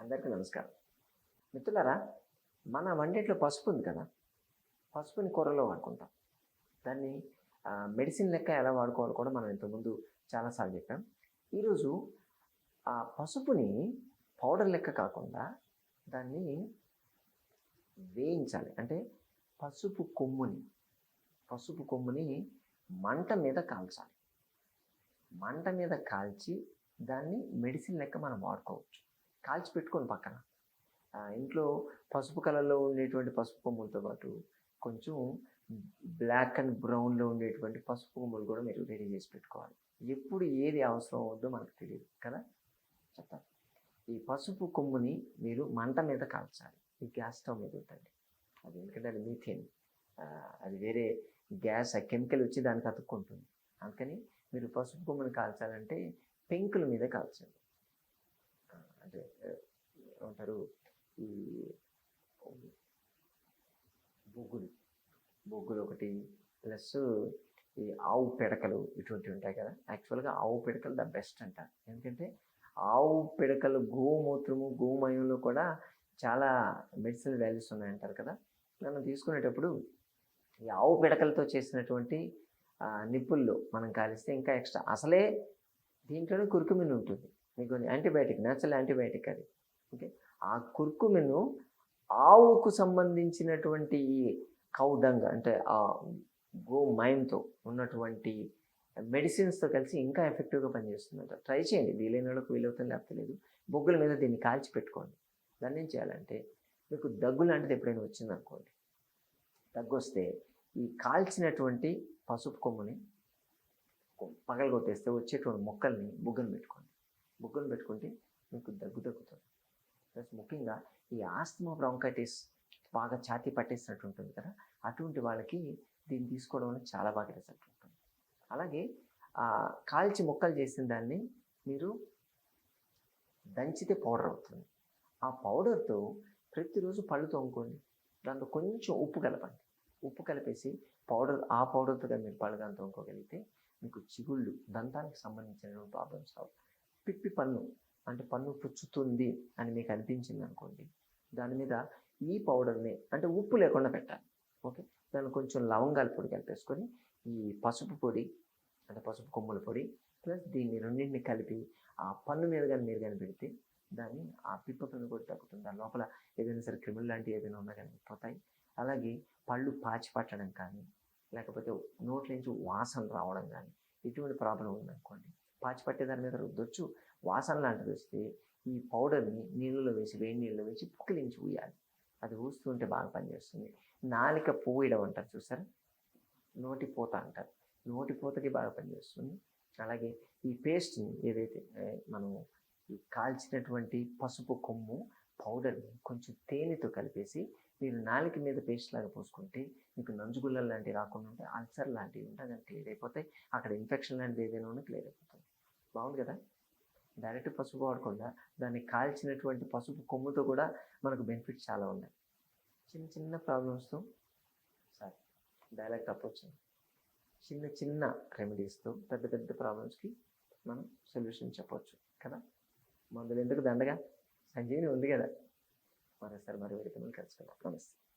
అందరికీ నమస్కారం. మిత్రులారా మన వంటింట్లో పసుపు ఉంది కదా? పసుపుని కూరలో వాడుకుంటాం. దాన్ని మెడిసిన్ లెక్క ఎలా వాడుకోవాలో కూడా మనం ఇంతకుముందు చాలాసార్లు చెప్పాం. ఈరోజు ఆ పసుపుని పౌడర్ లెక్క కాకుండా దాన్ని వేయించాలి. అంటే పసుపు కొమ్ముని పసుపు కొమ్ముని మంట మీద కాల్చాలి. మంట మీద కాల్చి దాన్ని మెడిసిన్ లెక్క మనం వాడుకోవచ్చు. కాల్చి పెట్టుకొని పక్కన. ఇంట్లో పసుపు కలర్లో ఉండేటువంటి పసుపు కొమ్ములతో పాటు కొంచెం బ్లాక్ అండ్ బ్రౌన్లో ఉండేటువంటి పసుపు కొమ్ములు కూడా మీరు రెడీ చేసి పెట్టుకోవాలి. ఎప్పుడు ఏది అవసరం అవుద్దో మనకు తెలియదు కదా? చెప్తాను. ఈ పసుపు కొమ్ముని మీరు మంట మీద కాల్చాలి. ఈ గ్యాస్ స్టవ్ మీద ఉంటుంది అది ఎందుకంటే అది మీథేన్. అది వేరే గ్యాస్ ఆ కెమికల్ వచ్చి దానికి అతుక్కుంటుంది అందుకని మీరు పసుపు కొమ్ముని కాల్చాలంటే పెంకుల మీద కాల్చండి. అంటే ఏమంటారు ఈ బొగ్గులు బొగ్గులు ఒకటి ప్లస్ ఈ ఆవు పిడకలు ఇటువంటివి ఉంటాయి కదా. యాక్చువల్గా ఆవు పిడకలు ద బెస్ట్ అంట. ఎందుకంటే ఆవు పిడకలు గోమూత్రము గోమయంలో కూడా చాలా మెడిసిన్ వాల్యూస్ ఉన్నాయంటారు కదా. మనం తీసుకునేటప్పుడు ఈ ఆవు పిడకలతో చేసినటువంటి నిప్పుల్లో మనం కాలిస్తే ఇంకా ఎక్స్ట్రా. అసలే దీంట్లోనే కురుకుమిన్ ఉంటుంది. మీకు యాంటీబయాటిక్ న్యాచురల్ యాంటీబయాటిక్ అది. ఓకే? ఆ కుర్కుమిను ఆవుకు సంబంధించినటువంటి కౌడంగ్ అంటే ఆ గో మైన్తో ఉన్నటువంటి మెడిసిన్స్తో కలిసి ఇంకా ఎఫెక్టివ్గా పనిచేస్తుందంట. ట్రై చేయండి. వీలైన వాళ్ళకి వీలవుతుంది లేకపోతే లేదు. బొగ్గుల మీద దీన్ని కాల్చి పెట్టుకోండి. దాన్ని ఏం చేయాలంటే మీకు దగ్గు లాంటిది ఎప్పుడైనా వచ్చిందనుకోండి. దగ్గు వస్తే ఈ కాల్చినటువంటి పసుపు కొమ్ముని పగలగొట్టేస్తే వచ్చేటువంటి మొక్కల్ని బుగ్గను పెట్టుకోండి. బుగ్గను పెట్టుకుంటే మీకు దగ్గు దగ్గుతుంది ప్లస్ ముఖ్యంగా ఈ ఆస్తమా బ్రాంకైటిస్ బాగా ఛాతీ పట్టేసినట్టు ఉంటుంది కదా అటువంటి వాళ్ళకి దీన్ని తీసుకోవడం అనేది చాలా బాగా రిజల్ట్ ఉంటుంది. అలాగే కాల్చి ముక్కలు చేసిన దాన్ని మీరు దంచితే పౌడర్ అవుతుంది. ఆ పౌడర్తో ప్రతిరోజు పళ్ళు తోముకోండి. దాంట్లో కొంచెం ఉప్పు కలపండి. ఉప్పు కలిపేసి పౌడర్ ఆ పౌడర్తో మీరు పళ్ళు కానీ తోముకోగలిగితే మీకు చిగుళ్ళు దంతానికి సంబంధించిన ప్రాబ్లమ్స్ రావు. పిప్పి పన్ను అంటే పన్ను పుచ్చుతుంది అని మీకు అనిపించింది అనుకోండి దాని మీద ఈ పౌడర్ని అంటే ఉప్పు లేకుండా పెట్టాలి ఓకే? దాన్ని కొంచెం లవంగాల పొడి కలిపేసుకొని ఈ పసుపు పొడి అంటే పసుపు కొమ్ముల పొడి ప్లస్ దీన్ని రెండింటిని కలిపి ఆ పన్ను మీద కానీ మీరు కానీ పెడితే దాన్ని ఆ పిప్ప పన్ను కూడా తగ్గుతుంది దాని లోపల ఏదైనా సరే క్రిమిల్ లాంటివి ఏదైనా ఉన్నా కానీ పోతాయి. అలాగే పళ్ళు పాచి పట్టడం కానీ లేకపోతే నోట్ల నుంచి వాసన రావడం కానీ ఇటువంటి ప్రాబ్లం ఉందనుకోండి పాచి పట్టే దాని మీద రుద్దొచ్చు. వాసన లాంటిది వస్తే ఈ పౌడర్ని నీళ్ళలో వేసి వేడి నీళ్ళలో వేసి పుక్కిలించి ఊయాలి. అది ఊస్తుంటే బాగా పనిచేస్తుంది నాలిక పోయడం అంటారు చూసారా? నోటి పూత అంటారు. నోటి పూతకి బాగా పనిచేస్తుంది అలాగే ఈ పేస్ట్ని ఏదైతే మనం ఈ కాల్చినటువంటి పసుపు కొమ్ము పౌడర్ని కొంచెం తేనెతో కలిపేసి మీరు నాలుక మీద పేస్ట్ లాగా పోసుకుంటే మీకు నంజుగుళ్ళ లాంటివి రాకుండా ఉంటే అల్సర్ లాంటివి ఉంటే అది క్లియర్ అయిపోతాయి. అక్కడ ఇన్ఫెక్షన్ లాంటిది ఏదైనా ఉన్నా క్లియర్ అయిపోతుంది. బాగుంది కదా? డైరెక్ట్ పసుపు వాడకుండా దాన్ని కాల్చినటువంటి పసుపు కొమ్ముతో కూడా మనకు బెనిఫిట్స్ చాలా ఉన్నాయి. చిన్న చిన్న ప్రాబ్లమ్స్తో సారీ డైలాగ్ తప్పొచ్చింది చిన్న చిన్న రెమెడీస్తో పెద్ద పెద్ద ప్రాబ్లమ్స్కి మనం సొల్యూషన్ చెప్పవచ్చు కదా? మందులు ఎందుకు దండగా? సంజీవిని ఉంది కదా? మరోసారి మరి వేడికి కలుసుకుందాం. నమస్తే.